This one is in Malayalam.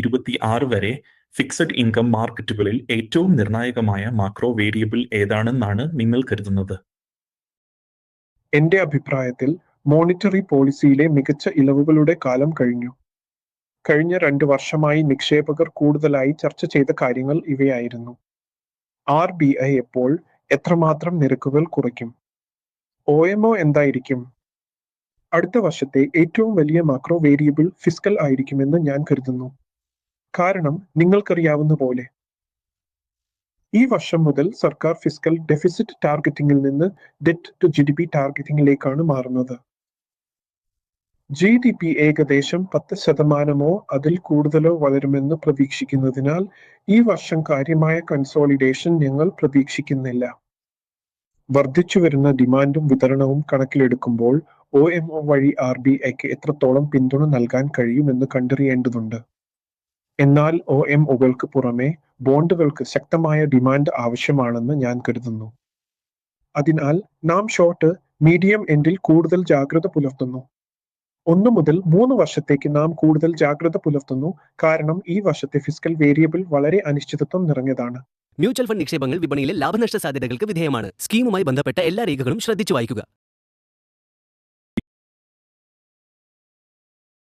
ഇരുപത്തിയാറ് വരെ ഫിക്സഡ് ഇൻകം മാർക്കറ്റുകളിൽ ഏറ്റവും നിർണായകമായ മാക്രോ വേരിയബിൾ ഏതാണെന്നാണ് നിങ്ങൾ കരുതുന്നത്? എന്റെ അഭിപ്രായത്തിൽ മോണിറ്ററി പോളിസിയിലെ മികച്ച ഇളവുകളുടെ കാലം കഴിഞ്ഞു. കഴിഞ്ഞ രണ്ട് വർഷമായി നിക്ഷേപകർ കൂടുതലായി ചർച്ച ചെയ്ത കാര്യങ്ങൾ ഇവയായിരുന്നു. ആർ ബി ഐ എപ്പോൾ എത്രമാത്രം നിരക്കുകൾ കുറയ്ക്കും? ഒ എം ഒ എന്തായിരിക്കും? അടുത്ത വർഷത്തെ ഏറ്റവും വലിയ മാക്രോ വേരിയബിൾ ഫിസ്കൽ ആയിരിക്കുമെന്ന് ഞാൻ കരുതുന്നു. കാരണം നിങ്ങൾക്കറിയാവുന്ന പോലെ ഈ വർഷം മുതൽ സർക്കാർ ഫിസ്ക്കൽ ഡെഫിസിറ്റ് ടാർഗറ്റിംഗിൽ നിന്ന് debt to G D P ടാർഗറ്റിംഗിലേക്കാണ് മാറുന്നത്. ജി ഡി പി ഏകദേശം പത്ത് ശതമാനമോ അതിൽ കൂടുതലോ വളരുമെന്ന് പ്രതീക്ഷിക്കുന്നതിനാൽ ഈ വർഷം കാര്യമായ കൺസോളിഡേഷൻ ഞങ്ങൾ പ്രതീക്ഷിക്കുന്നില്ല. വർദ്ധിച്ചു വരുന്ന ഡിമാൻഡും വിതരണവും കണക്കിലെടുക്കുമ്പോൾ ഒ എം ഒ വഴി ആർ ബി ഐക്ക് എത്രത്തോളം പിന്തുണ നൽകാൻ കഴിയുമെന്ന് കണ്ടറിയേണ്ടതുണ്ട്. എന്നാൽ ഒ എം ഒകൾക്ക് പുറമെ ബോണ്ടുകൾക്ക് ശക്തമായ ഡിമാൻഡ് ആവശ്യമാണെന്ന് ഞാൻ കരുതുന്നു. അതിനാൽ നാം ഷോർട്ട് മീഡിയം എൻഡിൽ കൂടുതൽ ജാഗ്രത പുലർത്തുന്നു. ഒന്ന് മുതൽ മൂന്ന് വർഷത്തേക്ക് നാം കൂടുതൽ ജാഗ്രത പുലർത്തുന്നു. കാരണം ഈ വർഷത്തെ ഫിസിക്കൽ വേരിയബിൾ വളരെ അനിശ്ചിതത്വം നിറഞ്ഞതാണ്. മ്യൂച്വൽ ഫണ്ട് നിക്ഷേപങ്ങൾ വിപണിയിലെ ലാഭനഷ്ട സാധ്യതകൾക്ക് വിധേയമാണ്. സ്കീമുമായി ബന്ധപ്പെട്ട എല്ലാ രേഖകളും ശ്രദ്ധിച്ചു വായിക്കുക.